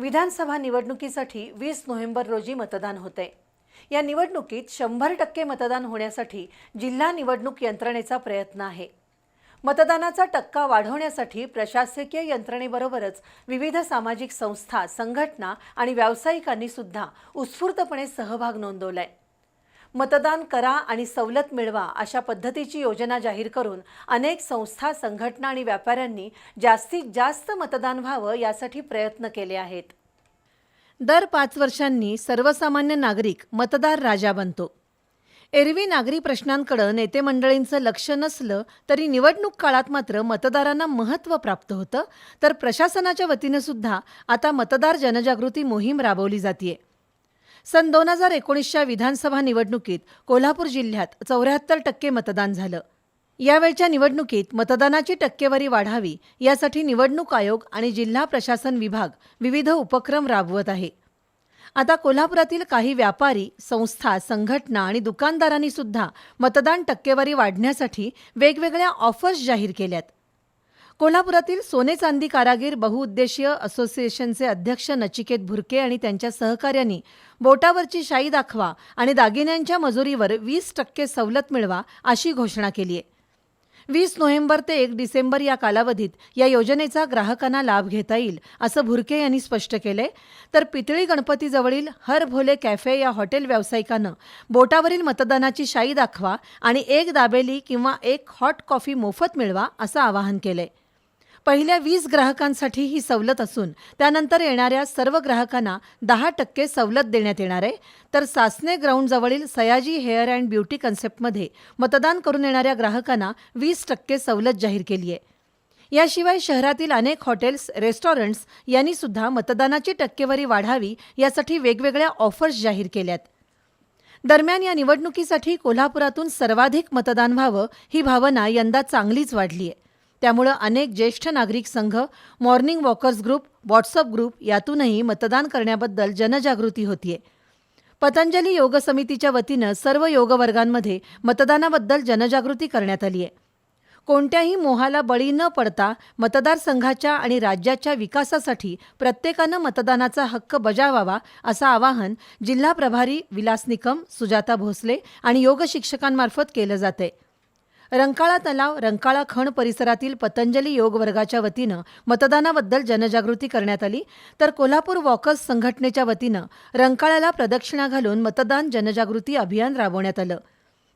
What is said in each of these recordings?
विधानसभा निवडणुकीसाठी वीस नोव्हेंबर रोजी मतदान होते. या निवडणुकीत शंभर टक्के मतदान होण्यासाठी जिल्हा निवडणूक यंत्रणेचा प्रयत्न आहे. मतदानाचा टक्का वाढवण्यासाठी प्रशासकीय यंत्रणेबरोबरच विविध सामाजिक संस्था संघटना आणि व्यावसायिकांनी सुद्धा उत्स्फूर्तपणे सहभाग नोंदवलाय. मतदान करा आणि सवलत मिळवा अशा पद्धतीची योजना जाहीर करून अनेक संस्था संघटना आणि व्यापाऱ्यांनी जास्तीत जास्त मतदान व्हावं यासाठी प्रयत्न केले आहेत. दर पाच वर्षांनी सर्वसामान्य नागरिक मतदार राजा बनतो. एरवी नागरी प्रश्नांकडे नेते मंडळींचं लक्ष नसलं तरी निवडणूक काळात मात्र मतदारांना महत्त्व प्राप्त होतं तर प्रशासनाच्या वतीनं सुद्धा आता मतदार जनजागृती मोहीम राबवली जाते सन दोन हजार एकोणीसच्या विधानसभा निवडणुकीत कोल्हापूर जिल्ह्यात चौऱ्याहत्तर टक्के मतदान झालं. यावेळच्या निवडणुकीत मतदानाची टक्केवारी वाढावी यासाठी निवडणूक आयोग आणि जिल्हा प्रशासन विभाग विविध उपक्रम राबवत आहे. आता कोल्हापुरातील काही व्यापारी संस्था संघटना आणि दुकानदारांनी सुद्धा मतदान टक्केवारी वाढण्यासाठी वेगवेगळ्या ऑफर्स जाहीर केल्यात. कोल्हापुरातील सोने चांदी कारागीर बहुउद्देशीय असोसिएशनचे अध्यक्ष नचिकेत भुरके आणि त्यांच्या सहकार्यांनी बोटावरची शाई दाखवा आणि दागिन्यांच्या मजुरीवर वीस टक्के सवलत मिळवा अशी घोषणा केली आहे. वीस नोव्हेंबर ते एक डिसेंबर या कालावधीत या योजनेचा ग्राहकांना लाभ घेता येईल असं भुरके यांनी स्पष्ट केलंय. तर पितळी गणपतीजवळील हर भोले कॅफे या हॉटेल व्यावसायिकानं बोटावरील मतदानाची शाई दाखवा आणि एक दाबेली किंवा एक हॉट कॉफी मोफत मिळवा असं आवाहन केलंय. पहिल्या वीस ग्राहकांसाठी ही सवलत असून त्यानंतर येणाऱ्या सर्व ग्राहकांना दहा टक्के सवलत देण्यात येणार आहे. तर सासने ग्राउंडजवळील सयाजी हेअर अँड ब्युटी कन्सेप्टमध्ये मतदान करून येणाऱ्या ग्राहकांना वीस टक्के सवलत जाहीर केली आहे. याशिवाय शहरातील अनेक हॉटेल्स रेस्टॉरंट्स यांनी सुद्धा मतदानाची टक्केवारी वाढावी यासाठी वेगवेगळ्या ऑफर्स जाहीर केल्यात. दरम्यान या निवडणुकीसाठी कोल्हापुरातून सर्वाधिक मतदान व्हावं ही भावना यंदा चांगलीच वाढली आहे. त्यामुळं अनेक ज्येष्ठ नागरिक संघ morning walkers group WhatsApp group यातूनही मतदान करण्याबद्दल जनजागृती होतीये. पतंजली योग समितीच्या वतीनं सर्व योगवर्गांमध्ये मतदानाबद्दल जनजागृती करण्यात आली आहे कोणत्याही मोहाला बळी न पडता मतदारसंघाच्या आणि राज्याच्या विकासासाठी प्रत्येकानं मतदानाचा हक्क बजावावा असं आवाहन जिल्हा प्रभारी विलास निकम सुजाता भोसले आणि योग शिक्षकांमार्फत केलं जातंय. रंकाळा तलाव रंकाळा खण परिसरातील पतंजली योग वर्गाच्या वतीनं मतदानाबद्दल जनजागृती करण्यात आली. तर कोल्हापूर वॉकर्स संघटनेच्या वतीनं रंकाळ्याला प्रदक्षिणा घालून मतदान जनजागृती अभियान राबवण्यात आलं.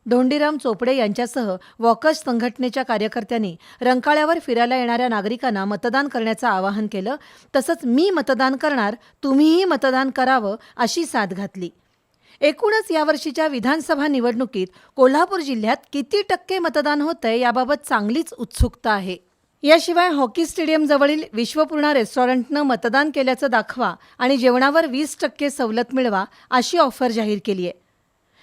धोंडीराम चोपडे यांच्यासह वॉकर्स संघटनेच्या कार्यकर्त्यांनी रंकाळ्यावर फिरायला येणाऱ्या नागरिकांना मतदान करण्याचं आवाहन केलं. तसंच मी मतदान करणार तुम्हीही मतदान करावं अशी साथ घातली. एकूणच यावर्षीच्या विधानसभा निवडणुकीत कोल्हापूर जिल्ह्यात किती टक्के मतदान होतंय याबाबत चांगलीच उत्सुकता आहे. याशिवाय हॉकी स्टेडियमजवळील विश्वपूर्णा रेस्टॉरंटनं मतदान केल्याचं दाखवा आणि जेवणावर वीस टक्के सवलत मिळवा अशी ऑफर जाहीर केली आहे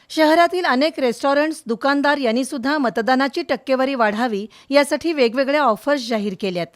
शहरातील अनेक रेस्टॉरंट्स दुकानदार यांनीसुद्धा मतदानाची टक्केवारी वाढावी यासाठी वेगवेगळ्या ऑफर्स जाहीर केल्यात.